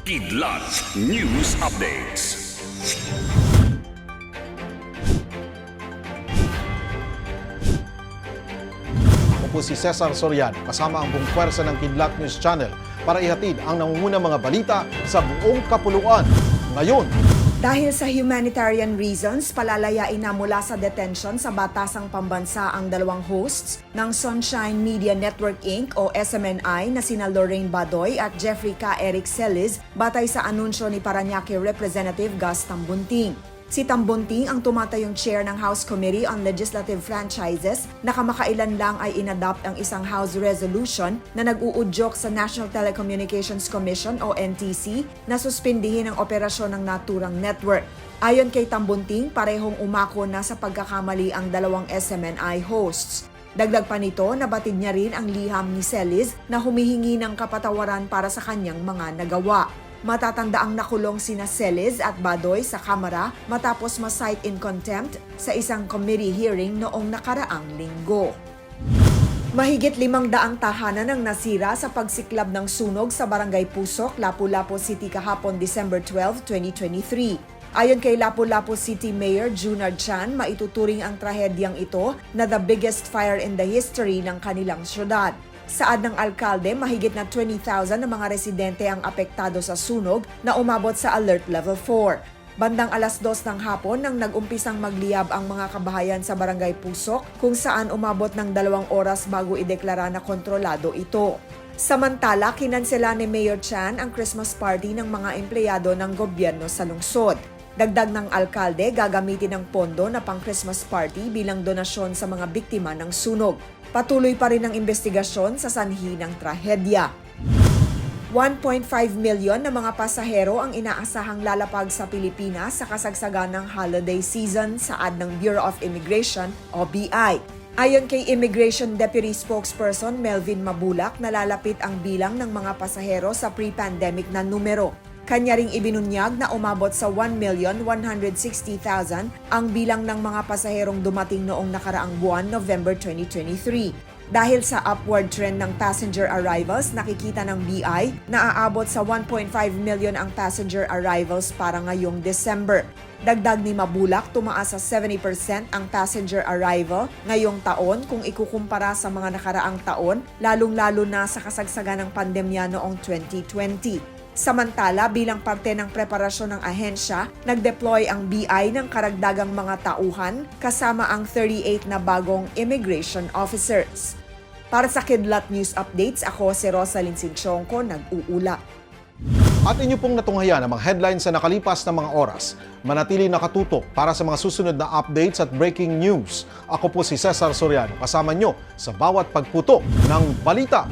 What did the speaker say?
Kidlat News Updates. Ako si Cesar Soriano kasama ang buong pwersa ng Kidlat News Channel para ihatid ang nangungunang mga balita sa buong kapuluan. Ngayon, Dahil sa humanitarian reasons, palalayain na mula sa detention sa batasang pambansa ang dalawang hosts ng Sunshine Media Network Inc. o SMNI na sina Lorraine Badoy at Jeffrey K. Eric Celis batay sa anunsyo ni Paranaque Representative Gus Tambunting. Si Tambunting ang tumatayong chair ng House Committee on Legislative Franchises na kamakailan lang ay inadopt ang isang House resolution na nag-uudyok sa National Telecommunications Commission o NTC na suspindihin ang operasyon ng naturang network. Ayon kay Tambunting, parehong umako na sa pagkakamali ang dalawang SMNI hosts. Dagdag pa nito, nabatid niya rin ang liham ni Celis na humihingi ng kapatawaran para sa kanyang mga nagawa. Matatanda ang nakulong sina Celis at Badoy sa Kamara matapos ma-cite in contempt sa isang committee hearing noong nakaraang linggo. Mahigit limang daang tahanan ang nasira sa pagsiklab ng sunog sa Barangay Pusok, Lapu-Lapu City kahapon December 12, 2023. Ayon kay Lapu-Lapu City Mayor Junard Chan, maituturing ang trahedyang ito na the biggest fire in the history ng kanilang syudad. Saad ng alkalde, mahigit na 20,000 na mga residente ang apektado sa sunog na umabot sa Alert Level 4. Bandang alas dos ng hapon nang nag-umpisang magliyab ang mga kabahayan sa Barangay Pusok kung saan umabot ng dalawang oras bago ideklara na kontrolado ito. Samantala, kinansela ni Mayor Chan ang Christmas party ng mga empleyado ng gobyerno sa lungsod. Dagdag ng alkalde, gagamitin ang pondo na pang Christmas party bilang donasyon sa mga biktima ng sunog. Patuloy pa rin ang investigasyon sa sanhi ng trahedya. 1.5 milyon na mga pasahero ang inaasahang lalapag sa Pilipinas sa kasagsagan ng holiday season saad ng Bureau of Immigration o BI. Ayon kay Immigration Deputy Spokesperson Melvin Mabulak, nalalapit ang bilang ng mga pasahero sa pre-pandemic na numero. Kanya ring ibinunyag na umabot sa 1,160,000 ang bilang ng mga pasaherong dumating noong nakaraang buwan November 2023. Dahil sa upward trend ng passenger arrivals, nakikita ng BI na aabot sa 1.5 million ang passenger arrivals para ngayong December. Dagdag ni Mabulak, tumaas sa 70% ang passenger arrival ngayong taon kung ikukumpara sa mga nakaraang taon, lalong-lalo na sa kasagsagan ng pandemya noong 2020. Samantala, bilang parte ng preparasyon ng ahensya, nag-deploy ang BI ng karagdagang mga tauhan kasama ang 38 na bagong immigration officers. Para sa Kidlat News Updates, ako si Rosalyn Sinchonko, nag-uula. at inyo pong natunghayan ang mga headlines sa nakalipas na mga oras. Manatili nakatutok para sa mga susunod na updates at breaking news. Ako po si Cesar Soriano kasama nyo sa bawat pagputo ng balita.